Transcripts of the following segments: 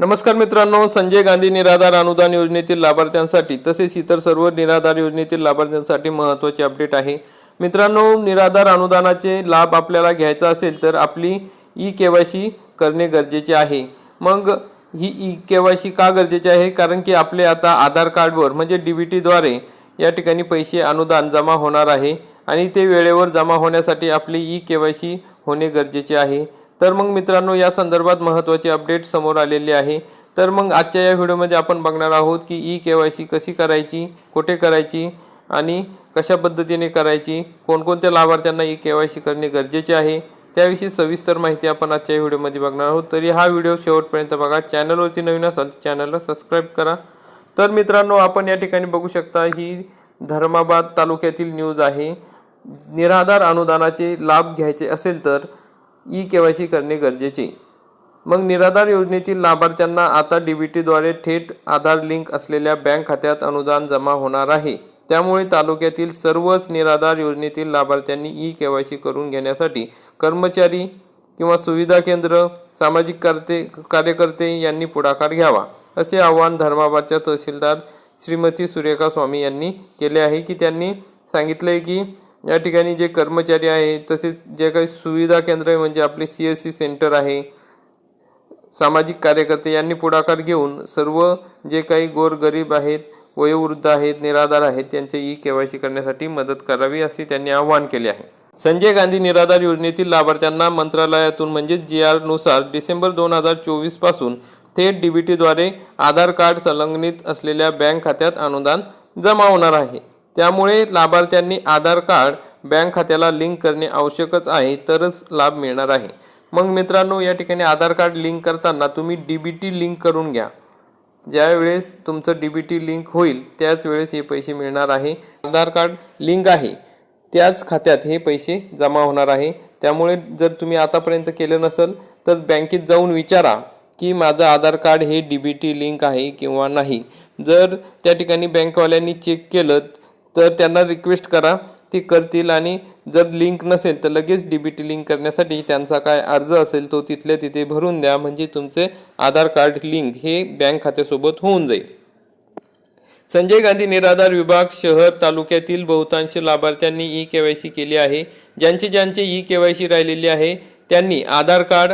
नमस्कार मित्रांनो संजय गांधी निराधार अनुदान योजनेतील लाभार्थ्यांसाठी तसेच इतर सर्व निराधार योजनेतील लाभार्थ्यांसाठी महत्त्वाचे अपडेट आहे. मित्रांनो निराधार अनुदानाचे लाभ आपल्याला घ्यायचा असेल तर आपली ई के वाय सी करणे गरजेचे आहे. मग ही ई के वाय सी का गरजेचे आहे? कारण की आपले आता आधार कार्डवर म्हणजे डी बी टीद्वारे या ठिकाणी पैसे अनुदान जमा होणार आहे आणि ते वेळेवर जमा होण्यासाठी आपली ई के वाय सी होणे गरजेचे आहे. तर मग मित्रांनो या संदर्भात महत्त्वाची अपडेट समोर आलेली आहे. तर मग आजच्या या व्हिडिओमध्ये आपण बघणार आहोत की ई के वाय सी कशी करायची कुठे करायची आणि कशा पद्धतीने करायची कोणकोणत्या लाभार्थ्यांना ई के वाय सी करणे गरजेचे आहे त्याविषयी सविस्तर माहिती आपण आजच्या व्हिडिओमध्ये बघणार आहोत. तरी हा व्हिडिओ शेवटपर्यंत बघा. चॅनलवरती नवीन असाल तर चॅनलला सबस्क्राईब करा. तर मित्रांनो आपण या ठिकाणी बघू शकता ही धर्माबाद तालुक्यातील न्यूज आहे. निराधार अनुदानाचे लाभ घ्यायचे असेल तर ई के वाय सी करणे गरजेचे. मग निराधार योजनेतील लाभार्थ्यांना आता डी बी टीद्वारे थेट आधार लिंक असलेल्या बँक खात्यात अनुदान जमा होणार आहे. त्यामुळे तालुक्यातील सर्वच निराधार योजनेतील लाभार्थ्यांनी ई के वाय सी करून घेण्यासाठी कर्मचारी किंवा सुविधा केंद्र सामाजिक कार्ते कार्यकर्ते यांनी पुढाकार घ्यावा असे आवाहन धर्माबादच्या तहसीलदार श्रीमती सुरेखा स्वामी यांनी केले आहे की त्यांनी सांगितले की या ठिकाणी जे कर्मचारी आहे तसेच जे काही सुविधा केंद्र आहे म्हणजे आपले सी एस सी सेंटर आहे सामाजिक कार्यकर्ते यांनी पुढाकार घेऊन सर्व जे काही गोरगरीब आहेत वयोवृद्ध आहेत निराधार आहेत त्यांचे ई के वाय सी करण्यासाठी मदत करावी असे त्यांनी आवाहन केले आहे. संजय गांधी निराधार योजनेतील लाभार्थ्यांना मंत्रालयातून म्हणजेच जी आरनुसार डिसेंबर दोन हजार चोवीस डी थेट डीबीटीद्वारे आधार कार्ड संलग्नित असलेल्या बँक खात्यात अनुदान जमा होणार आहे. त्यामुळे लाभार्थ्यांनी आधार कार्ड बँक खात्याला लिंक करणे आवश्यकच आहे तरच लाभ मिळणार आहे. मग मित्रांनो या ठिकाणी आधार कार्ड लिंक करताना तुम्ही डी बी टी लिंक करून घ्या. ज्यावेळेस तुमचं डी बी टी लिंक होईल त्याच वेळेस हे पैसे मिळणार आहे. आधार कार्ड लिंक आहे त्याच खात्यात हे पैसे जमा होणार आहे. त्यामुळे जर तुम्ही आतापर्यंत केलं नसेल तर बँकेत जाऊन विचारा की माझं आधार कार्ड हे डी बी टी लिंक आहे किंवा नाही. जर त्या ठिकाणी बँकवाल्यांनी चेक केलं तर त्यांना रिक्वेस्ट करा. ते करतील आणि जर लिंक नसेल तर लगेच डी बी टी लिंक करण्यासाठी त्यांचा काय अर्ज असेल तो तिथल्या तिथे भरून द्या. म्हणजे तुमचे आधार कार्ड लिंक हे बँक खात्यासोबत होऊन जाईल. संजय गांधी निराधार विभाग शहर तालुक्यातील बहुतांश लाभार्थ्यांनी ई के वाय सी केली आहे. ज्यांचे ज्यांचे ई के वाय सी राहिलेली आहे त्यांनी आधार कार्ड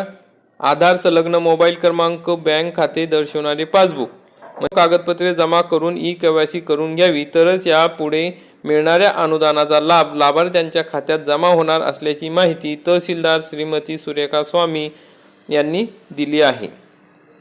आधार संलग्न मोबाईल क्रमांक बँक खाते दर्शवणारे पासबुक कागदपत्रे जमा करून ई के वाय सी करून घ्यावी. तरच यापुढे मिळणाऱ्या अनुदानाचा लाभ लाभार्थ्यांच्या खात्यात जमा होणार असल्याची माहिती तहसीलदार श्रीमती सुरेखा स्वामी यांनी दिली आहे.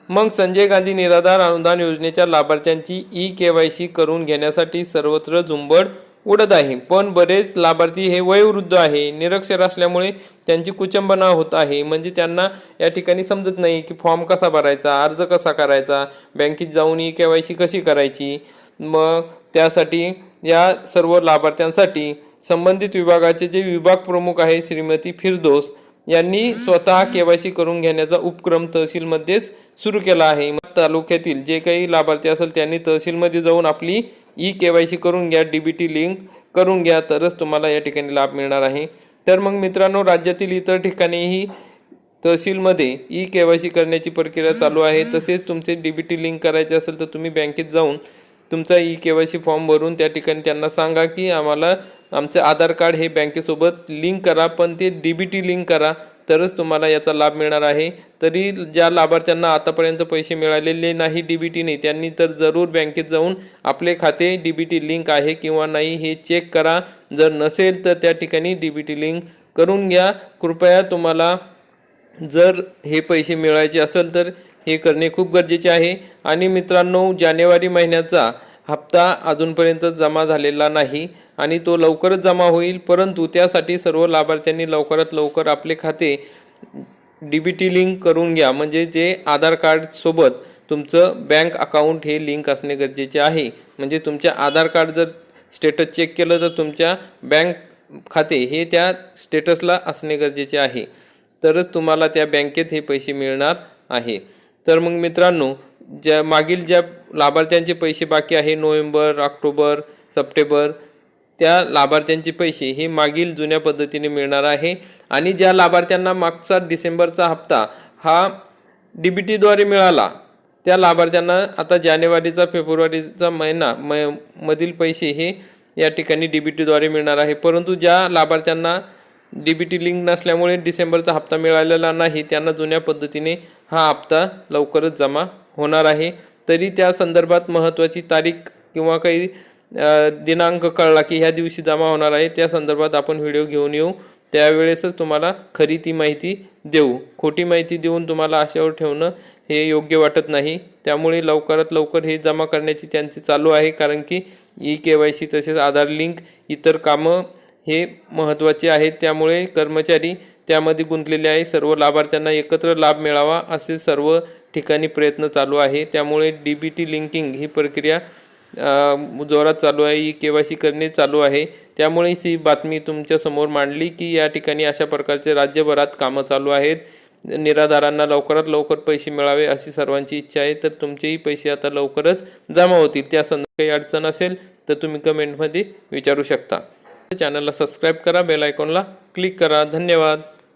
मग संजय गांधी निराधार अनुदान योजनेच्या लाभार्थ्यांची ई के वाय सी करून घेण्यासाठी सर्वत्र झुंबड उडत आहे. पण बरेच लाभार्थी हे वयोवृद्ध आहे. निरक्षर असल्यामुळे त्यांची कुचंबना होत आहे. म्हणजे त्यांना या ठिकाणी समजत नाही की फॉर्म कसा भरायचा अर्ज कसा करायचा बँकेत जाऊन ई के वाय सी कशी करायची? मग त्यासाठी या सर्व लाभार्थ्यांसाठी संबंधित विभागाचे जे विभाग प्रमुख आहे श्रीमती फिरदोस यांनी स्वतः केवायसी करून घेण्याचा उपक्रम तहसीलमध्येच सुरू केला आहे. तालुक्यातील जे काही लाभार्थी असेल त्यांनी तहसीलमध्ये जाऊन आपली ई केवायसी करून घ्या डी बी टी लिंक करून घ्या तरच तुम्हाला या ठिकाणी लाभ मिळणार आहे. तर मग मित्रांनो राज्यातील इतर ठिकाणीही तहसीलमध्ये ई के वाय सी करण्याची प्रक्रिया चालू आहे. तसेच तुमचे डी बी टी लिंक करायचे असेल तर तुम्ही बँकेत जाऊन तुमचा E K Y C form भरून त्या ठिकाणी त्यांना सांगा की आम्हाला आमचं आधार कार्ड हे बँकेसोबत लिंक करा पण ते डी बी टी लिंक करा तरच तुम्हाला याचा लाभ मिळणार आहे. तरी ज्या लाभार्थ्यांना आतापर्यंत पैसे मिळालेले नाही डी बी टीने त्यांनी तर जरूर बँकेत जाऊन आपले खाते डी बी टी लिंक आहे किंवा नाही हे चेक करा. जर नसेल तर त्या ठिकाणी डी बी टी लिंक करून घ्या. कृपया तुम्हाला जर हे पैसे मिळायचे असेल तर हे करणे खूप गरजेचे आहे. आणि मित्रांनो जानेवारी महिन्याचा हप्ता अजूनपर्यंत जमा झालेला नाही. आणि तो लवकरच जमा होईल. परंतु त्यासाठी सर्व लाभार्थ्यांनी लवकरात लवकर आपले खाते डी बी टी लिंक करून घ्या. म्हणजे जे आधार कार्डसोबत तुमचं बँक अकाउंट हे लिंक असणे गरजेचे आहे. म्हणजे तुमच्या आधार कार्ड जर स्टेटस चेक केलं तर तुमच्या बँक खाते हे त्या स्टेटसला असणे गरजेचे आहे. तरच तुम्हाला त्या बँकेत हे पैसे मिळणार आहे. तर मग मित्रांनो ज्या मागील ज्या लाभार्थ्यांचे पैसे बाकी आहे नोव्हेंबर ऑक्टोबर सप्टेंबर त्या लाभार्थ्यांचे पैसे हे मागील जुन्या पद्धतीने मिळणार आहे. आणि ज्या लाभार्थ्यांना मागचा डिसेंबरचा हप्ता हा डी बी टीद्वारे मिळाला त्या लाभार्थ्यांना आता जानेवारीचा फेब्रुवारीचा महिना म मधील पैसे हे या ठिकाणी डी बी टीद्वारे मिळणार आहे. परंतु ज्या लाभार्थ्यांना डी बी टी लिंक नसल्यामुळे डिसेंबरचा हप्ता मिळालेला नाही त्यांना जुन्या पद्धतीने हा हप्ता लवकरच जमा होणार आहे. तरी त्या संदर्भात महत्त्वाची तारीख किंवा काही दिनांक कळला की ह्या दिवशी जमा होणार आहे. त्या संदर्भात आपण व्हिडिओ घेऊन येऊ. त्यावेळेसच तुम्हाला खरी ती माहिती देऊ. खोटी माहिती देऊन तुम्हाला आशेवर ठेवणं हे योग्य वाटत नाही. त्यामुळे लवकरात लवकर हे जमा करण्याची त्यांची चालू आहे. कारण की ई के वाय सी तसेच आधार लिंक इतर कामं हे महत्त्वाचे आहेत. त्यामुळे कर्मचारी त्यामध्ये गुंतलेले आहे. सर्व लाभार्थ्यांना एकत्र लाभ मिळावा असे सर्व ठिकाणी प्रयत्न चालू आहे. त्यामुळे डी बी टी लिंकिंग ही प्रक्रिया जोरात चालू आहे ही के वाय सी करणे चालू आहे. त्यामुळेच ही बातमी तुमच्यासमोर मांडली की या ठिकाणी अशा प्रकारचे राज्यभरात कामं चालू आहेत. निराधारांना लवकरात लवकर पैसे मिळावे अशी सर्वांची इच्छा आहे. तर तुमचेही पैसे आता लवकरच जमा होतील. त्या संदर्भात काही अडचण असेल तर तुम्ही कमेंटमध्ये विचारू शकता. चॅनलला सबस्क्राईब करा बेल आयकॉनला क्लिक करा. धन्यवाद.